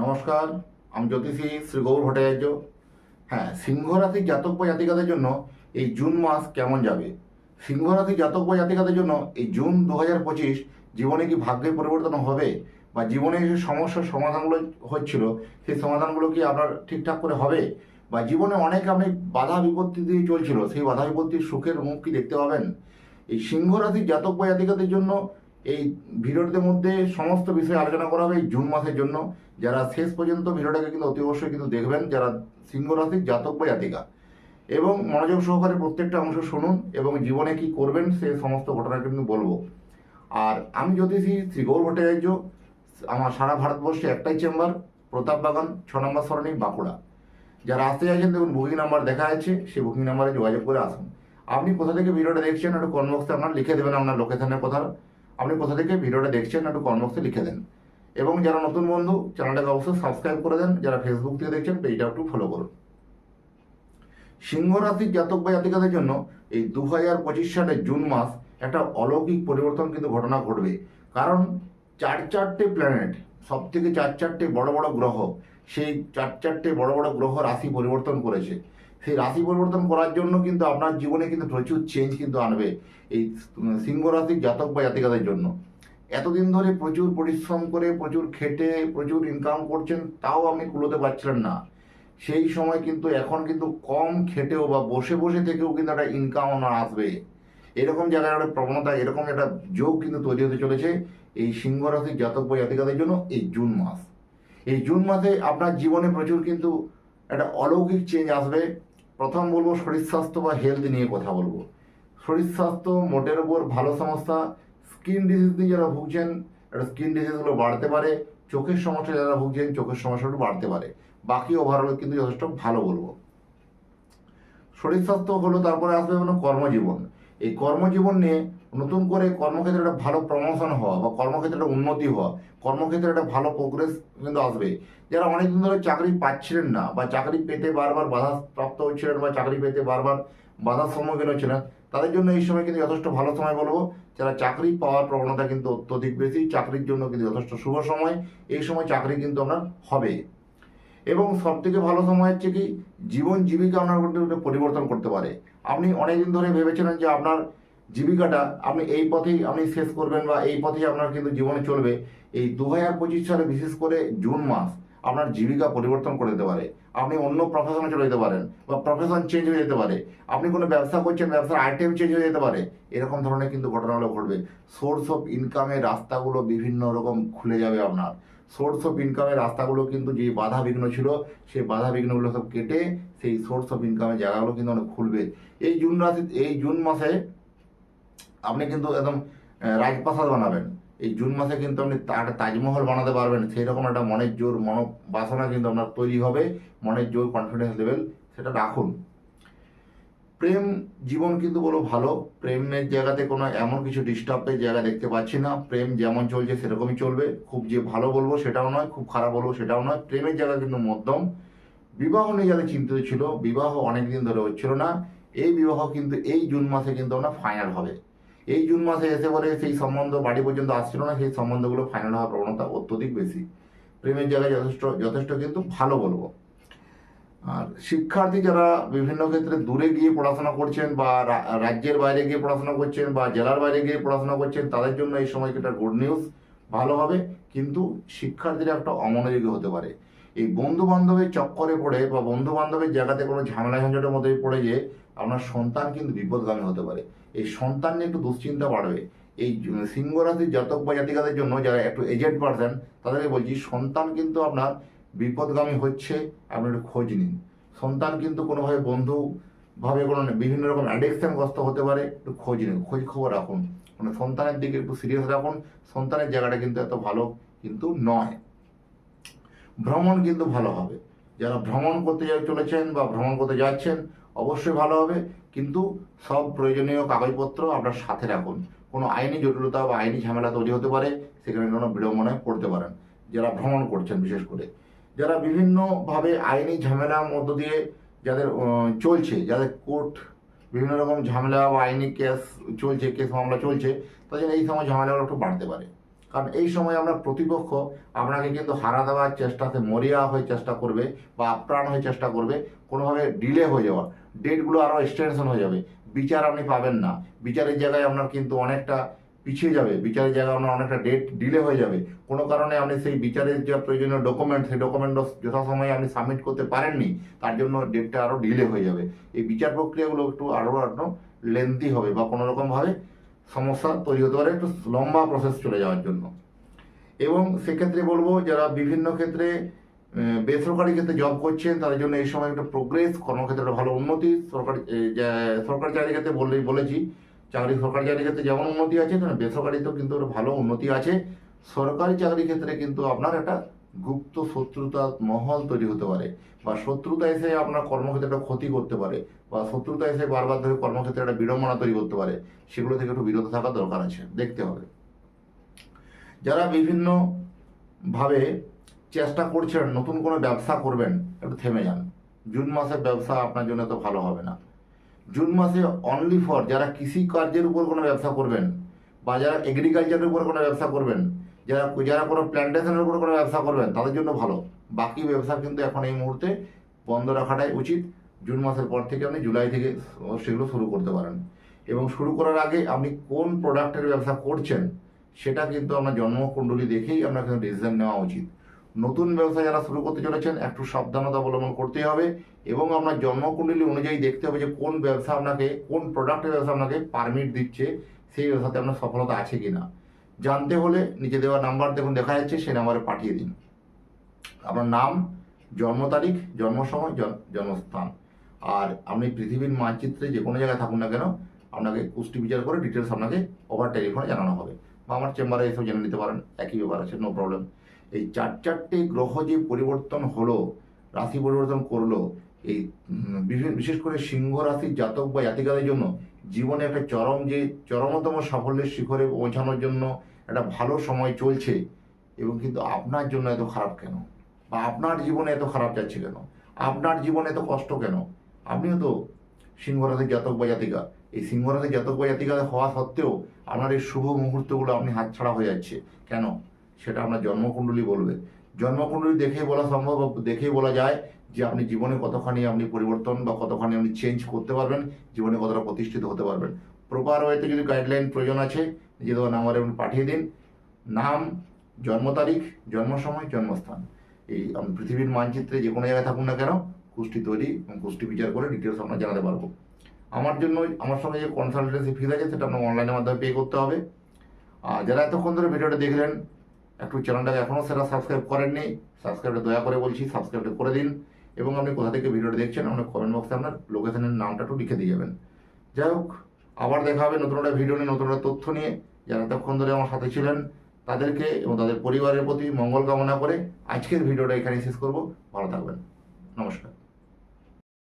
নমস্কার, আমি জ্যোতিষী শ্রী গৌর ভট্টাচার্য। হ্যাঁ সিংহ রাশির জাতক বা জাতিকাদের জন্য এই জুন মাস কেমন যাবে? সিংহ রাশির জাতক বা জাতিকাদের জন্য এই জুন দু হাজার পঁচিশ জীবনে কি ভাগ্যের পরিবর্তন হবে? বা জীবনে যে সমস্যার সমাধানগুলো হচ্ছিল, সেই সমাধানগুলো কি আপনার ঠিকঠাক করে হবে? বা জীবনে অনেক আপনি বাধা বিপত্তি দিয়ে চলছিল, সেই বাধা বিপত্তির সুখের মুখ কি দেখতে পাবেন? এই সিংহ রাশির জাতক বা জাতিকাদের জন্য এই ভিডিওটির মধ্যে সমস্ত বিষয়ে আলোচনা করা হবে এই জুন মাসের জন্য। যারা শেষ পর্যন্ত ভিডিওটাকে কিন্তু অতি অবশ্যই কিন্তু দেখবেন, যারা সিংহ রাশির জাতক বা জাতিকা। এবং মনোযোগ সহকারে প্রত্যেকটা অংশ শুনুন এবং জীবনে কি করবেন সে সমস্ত ঘটনা কিন্তু বলব। আর আমি জ্যোতিষী শ্রী গৌর ভট্টাচার্য, আমার সারা ভারতবর্ষে একটাই চেম্বার, প্রতাপ বাগান, ছ নম্বর সরণি, বাঁকুড়া। যারা আসতে চাইছেন দেখুন বুকিং নাম্বার দেখা আছে সেই বুকিং নাম্বারে যোগাযোগ করে আসুন। আপনি কোথা থেকে ভিডিওটা দেখছেন, একটু কনবক্সে আপনার লিখে দেবেন আপনার লোকেশনের কথা। আপনি কোথা থেকে ভিডিওটা দেখছেন একটু কনবক্সে লিখে দেন। এবং যারা নতুন বন্ধু, চ্যানেলটাকে অবশ্যই সাবস্ক্রাইব করে দেন। যারা ফেসবুক থেকে দেখছেন পেজটা একটু ফলো করুন। সিংহ রাশির জাতক বা জাতিকাদের জন্য এই দু হাজার পঁচিশ সালের জুন মাস একটা অলৌকিক পরিবর্তন কিন্তু ঘটনা ঘটবে। কারণ চার চারটে প্ল্যানেট সব থেকে চার চারটে বড় বড় গ্রহ, সেই চার চারটে বড় বড় গ্রহ রাশি পরিবর্তন করেছে। সেই রাশি পরিবর্তন করার জন্য কিন্তু আপনার জীবনে কিন্তু প্রচুর চেঞ্জ কিন্তু আনবে এই সিংহ রাশির জাতক বা জাতিকাদের জন্য। এতদিন ধরে প্রচুর পরিশ্রম করে, প্রচুর খেটে, প্রচুর ইনকাম করছেন, তাও আপনি কুলোতে পারছিলেন না। সেই সময় কিন্তু এখন কিন্তু কম খেটেও বা বসে বসে থেকেও কিন্তু একটা ইনকাম আপনার আসবে। এরকম জায়গায় একটা প্রবণতা, এরকম একটা যোগ কিন্তু তৈরি হতে চলেছে এই সিংহ রাশির জাতক বা জাতিকাদের জন্য এই জুন মাস। এই জুন মাসে আপনার জীবনে প্রচুর কিন্তু একটা অলৌকিক চেঞ্জ আসবে। প্রথম বলব শরীর স্বাস্থ্য বা হেলথ নিয়ে কথা বলব। শরীর স্বাস্থ্য মোটের উপর ভালো সমস্যা। স্কিন ডিজিজ নিয়ে যারা ভুগছেন, একটা স্কিন ডিজিজগুলো বাড়তে পারে। চোখের সমস্যা যারা ভুগছেন, চোখের সমস্যাগুলো বাড়তে পারে। বাকি ওভারঅল কিন্তু যথেষ্ট ভালো বলব। শরীর স্বাস্থ্য হলো, তারপরে আসবে হলো কর্মজীবন। এই কর্মজীবন নিয়ে নতুন করে কর্মক্ষেত্রে একটা ভালো প্রমোশন হওয়া বা কর্মক্ষেত্রে একটা উন্নতি হওয়া, কর্মক্ষেত্রে একটা ভালো প্রোগ্রেস কিন্তু আসবে। যারা অনেকদিন ধরে চাকরি পাচ্ছিলেন না বা চাকরি পেতে বারবার বাধা প্রাপ্ত হচ্ছিলেন বা চাকরি পেতে বারবার বাধার সম্মুখীন হচ্ছিলেন, তাদের জন্য এই সময় কিন্তু যথেষ্ট ভালো সময় বলব। যারা চাকরি পাওয়ার প্রবণতা কিন্তু অত্যধিক বেশি, চাকরির জন্য কিন্তু যথেষ্ট শুভ সময়। এই সময় চাকরি কিন্তু আপনার হবে। এবং সব থেকে ভালো সময় হচ্ছে কি, জীবন জীবিকা আপনার কিন্তু পরিবর্তন করতে পারে। আপনি অনেকদিন ধরে ভেবেছিলেন যে আপনার জীবিকাটা আপনি এই পথেই আপনি শেষ করবেন বা এই পথেই আপনার কিন্তু জীবনে চলবে। এই দু হাজার পঁচিশ সালে বিশেষ করে জুন মাস আপনার জীবিকা পরিবর্তন করে দিতে পারে। আপনি অন্য প্রফেশনে চলে যেতে পারেন বা প্রফেশন চেঞ্জ হয়ে যেতে পারে। আপনি কোনো ব্যবসা করছেন, ব্যবসার আইটেম চেঞ্জ হয়ে যেতে পারে। এরকম ধরনের কিন্তু ঘটনাগুলো ঘটবে। সোর্স অফ ইনকামের রাস্তাগুলো বিভিন্ন রকম খুলে যাবে আপনার। সোর্স অফ ইনকামের রাস্তাগুলো কিন্তু যে বাধা বিঘ্ন ছিল, সেই বাধা বিঘ্নগুলো সব কেটে সেই সোর্স অফ ইনকামের জায়গাগুলো কিন্তু অনেক খুলবে। এই জুন রাশি, এই জুন মাসে আপনি কিন্তু একদম রাজপ্রাসাদ বানাবেন। এই জুন মাসে কিন্তু আপনি একটা তাজমহল বানাতে পারবেন। সেই রকম একটা মনের জোর মন বাসনা কিন্তু আপনার তৈরি হবে, মনের জোর কনফিডেন্স লেভেল সেটা রাখুন। প্রেম জীবন কিন্তু বলো ভালো, প্রেমের জায়গাতে কোনো এমন কিছু ডিস্টার্বের জায়গা দেখতে পাচ্ছি না। প্রেম যেমন চলছে সেরকমই চলবে। খুব যে ভালো বলব সেটাও নয়, খুব খারাপ বলব সেটাও নয়। প্রেমের জায়গা কিন্তু মধ্যম। বিবাহ নিয়ে যাদের চিন্তিত ছিল, বিবাহ অনেকদিন ধরে হচ্ছিল না। এই বিবাহ কিন্তু এই জুন মাসে কিন্তু আমরা ফাইনাল হবে। এই জুন মাসে এসে পরে সেই সম্বন্ধ বাড়ি পর্যন্ত আসছিল না, সেই সম্বন্ধগুলো ফাইনাল হওয়ার প্রবণতা অত্যধিক বেশি। প্রেমের জায়গায় যথেষ্ট যথেষ্ট কিন্তু ভালো বলব। আর শিক্ষার্থী যারা বিভিন্ন ক্ষেত্রে দূরে গিয়ে পড়াশোনা করছেন বা রাজ্যের বাইরে গিয়ে পড়াশোনা করছেন বা জেলার বাইরে গিয়ে পড়াশোনা করছেন, তাদের জন্য এই সময় একটা গুড নিউজ ভালো হবে। কিন্তু শিক্ষার্থীরা একটা অমনোযোগী হতে পারে। এই বন্ধু বান্ধবের চক্করে পড়ে বা বন্ধু বান্ধবের জায়গাতে কোনো ঝামেলা ঝঞ্ঝাটের মধ্যে পড়ে যে আপনার সন্তান কিন্তু বিপদগামী হতে পারে। এই সন্তান নিয়ে একটু দুশ্চিন্তা বাড়বে। এই সিংহ রাশির জাতক বা জাতিকাদের জন্য যারা একটু এজেন্ট পার্সন তাদেরকে বলছি, সন্তান কিন্তু আপনার বিপদগামী হচ্ছে, আপনি একটু খোঁজ নিন। সন্তান কিন্তু কোনোভাবে বন্ধু ভাবে কোনো বিভিন্ন রকম অ্যাডিকশনগ্রস্ত হতে পারে, একটু খোঁজ নিন, খোঁজ খবর রাখুন। মানে সন্তানের দিকে একটু সিরিয়াস রাখুন, সন্তানের জায়গাটা কিন্তু এত ভালো কিন্তু নয়। ভ্রমণ কিন্তু ভালো হবে। যারা ভ্রমণ করতে চলেছেন বা ভ্রমণ করতে যাচ্ছেন অবশ্যই ভালো হবে, কিন্তু সব প্রয়োজনীয় কাগজপত্র আপনার সাথে রাখুন। কোনো আইনি জটিলতা বা আইনি ঝামেলা তৈরি হতে পারে, সেখানে কোনো বিড়ম্বনায় পড়তে পারেন যারা ভ্রমণ করছেন, বিশেষ করে। যারা বিভিন্নভাবে আইনি ঝামেলার মধ্য দিয়ে যাদের চলছে, যাদের কোর্ট বিভিন্ন রকম ঝামেলা বা আইনি কেস চলছে, কেস মামলা চলছে, তাদের এই সময় ঝামেলাগুলো একটু বাড়তে পারে। কারণ এই সময় আমরা প্রতিপক্ষ, আপনাকে কিন্তু হারা দেওয়ার চেষ্টাতে মরিয়া হয়ে চেষ্টা করবে বা আপ্রাণ হয়ে চেষ্টা করবে, কোনোভাবে ডিলে হয়ে যাওয়া। ডেটগুলো আরও এক্সটেনশন হয়ে যাবে। বিচার আপনি পাবেন না। বিচারের জায়গায় আপনার কিন্তু অনেকটা পিছিয়ে যাবে। বিচারের জায়গায় আপনার অনেকটা ডেট ডিলে হয়ে যাবে। কোনো কারণে আপনি সেই বিচারের যে প্রয়োজনীয় ডকুমেন্ট সেই ডকুমেন্ট যথাসময়ে আপনি সাবমিট করতে পারেননি, তার জন্য ডেটটা আরও ডিলে হয়ে যাবে। এই বিচার প্রক্রিয়াগুলো একটু আরও আরও লেন্থি হবে বা কোনো রকমভাবে সমস্যা তৈরি হতে পারে, একটু লম্বা প্রসেস চলে যাওয়ার জন্য। এবং সেক্ষেত্রে বলব, যারা বিভিন্ন ক্ষেত্রে বেসরকারি ক্ষেত্রে জব করছেন তাদের জন্য এই সময় একটা প্রোগ্রেস কর্মক্ষেত্রে একটা ভালো উন্নতি, সরকারি সরকারি চাকরির ক্ষেত্রে বললেই, বলেছি, চাকরি, সরকারি চাকরির ক্ষেত্রে যেমন উন্নতি আছে, তেমন বেসরকারিতেও কিন্তু একটা ভালো উন্নতি আছে। সরকারি চাকরির ক্ষেত্রে কিন্তু আপনার একটা গুপ্ত শত্রুতা মহল তৈরি হতে পারে, বা শত্রুতা এসে আপনার কর্মক্ষেত্রে একটা ক্ষতি করতে পারে, বা শত্রুতা এসে বারবার ধরে কর্মক্ষেত্রে একটা বিড়ম্বনা তৈরি করতে পারে, সেগুলো থেকে একটু বিরত থাকা দরকার আছে, দেখতে হবে। যারা বিভিন্ন ভাবে চেষ্টা করছেন, নতুন কোনো ব্যবসা করবেন, একটু থেমে যান। জুন মাসের ব্যবসা আপনার জন্য তো ভালো হবে না। জুন মাসে অনলি ফর যারা কৃষি কার্যের উপর কোনো ব্যবসা করবেন, বা যারা এগ্রিকালচারের উপর কোনো ব্যবসা করবেন, যারা যারা কোনো প্ল্যান্টেশনের উপর কোনো ব্যবসা করবেন, তাদের জন্য ভালো। বাকি ব্যবসা কিন্তু এখন এই মুহূর্তে বন্ধ রাখাটাই উচিত। জুন মাসের পর থেকে আপনি জুলাই থেকে সেগুলো শুরু করতে পারেন। এবং শুরু করার আগে আপনি কোন প্রোডাক্টের ব্যবসা করছেন, সেটা কিন্তু আপনার জন্মকুণ্ডলী দেখেই আপনার কিন্তু ডিসিশন নেওয়া উচিত। নতুন ব্যবসা যারা শুরু করতে চলেছেন, একটু সাবধানতা অবলম্বন করতে হবে এবং আপনার জন্মকুণ্ডলী অনুযায়ী দেখতে হবে যে কোন ব্যবসা আপনাকে, কোন প্রোডাক্টের ব্যবসা আপনাকে পারমিট দিচ্ছে, সেই ব্যবসাতে আপনার সফলতা আছে কি না জানতে হলে নিচে দেওয়া নাম্বার দেখুন, দেখা যাচ্ছে, সেই নাম্বারে পাঠিয়ে দিন। আপনার নাম, জন্ম তারিখ, জন্ম সময় জন্মস্থান। আর আপনি পৃথিবীর মানচিত্রে যে কোনো জায়গায় থাকুন না কেন, আপনাকে কুষ্টি বিচার করে ডিটেলস আপনাকে ওভার টেলিফোনে জানানো হবে। বা আমার চেম্বারে এসেও জেনে নিতে পারেন, একই ব্যাপার আছে নো প্রবলেম এই চার চারটে গ্রহ যে পরিবর্তন হলো, রাশি পরিবর্তন করল, এই বিশেষ- করে সিংহ রাশির জাতক বা জাতিকাদের জন্য জীবনে একটা চরম যে, চরমতম সাফল্যের শিখরে পৌঁছানোর জন্য একটা ভালো সময় চলছে এবং কিন্তু আপনার জন্য এত খারাপ কেন? বা আপনার জীবনে এত খারাপ যাচ্ছে কেন? আপনার জীবনে এত কষ্ট কেন? আপনিও তো সিংহরাশির জাতক বা জাতিকা। এই সিংহরাশির জাতক বা জাতিকা হওয়া সত্ত্বেও আপনার এই শুভ মুহূর্তগুলো আপনি হাতছাড়া হয়ে যাচ্ছে। কেন? সেটা আপনার জন্মকুণ্ডলী বলবে। জন্মকুণ্ডলী দেখেই বলা সম্ভব, দেখেই বলা যায় যে আপনি জীবনে কতখানি আপনি পরিবর্তন বা কতখানি আপনি চেঞ্জ করতে পারবেন, জীবনে কতটা প্রতিষ্ঠিত হতে পারবেন। প্রপার ওয়েতে যদি গাইডলাইন প্রয়োজন আছে নিজে দেওয়া নাম্বারে আপনি পাঠিয়ে দিন। নাম, জন্ম তারিখ, জন্ম সময়, জন্মস্থান। এই পৃথিবীর মানচিত্রে যে কোনো জায়গায় থাকুন না কেন, কুষ্টি তৈরি এবং কুষ্টি বিচার করে ডিটেলস আপনার জানাতে পারব। আমার জন্য, আমার সঙ্গে যে কনসালটেন্সি ফিজ আছে, সেটা আপনার অনলাইনের মাধ্যমে পে করতে হবে। আর যারা এতক্ষণ ধরে ভিডিওটা দেখলেন একটু চ্যানেলটাকে এখনও সেটা সাবস্ক্রাইব করেননি সাবস্ক্রাইবটা দয়া করে বলছি সাবস্ক্রাইবটা করে দিন এবং আপনি কোথা থেকে ভিডিওটা দেখছেন আপনার কমেন্ট বক্সে আপনার লোকেশনের নামটা একটু লিখে দিয়ে যাবেন। যাই হোক, আবার দেখা হবে নতুন একটা ভিডিও নিয়ে, নতুন একটা তথ্য নিয়ে। যারা এতক্ষণ ধরে আমার সাথে ছিলেন, তাদেরকে এবং তাদের পরিবারের প্রতি মঙ্গল কামনা করে আজকের ভিডিওটা এখানেই শেষ করব। ভালো থাকবেন। নমস্কার।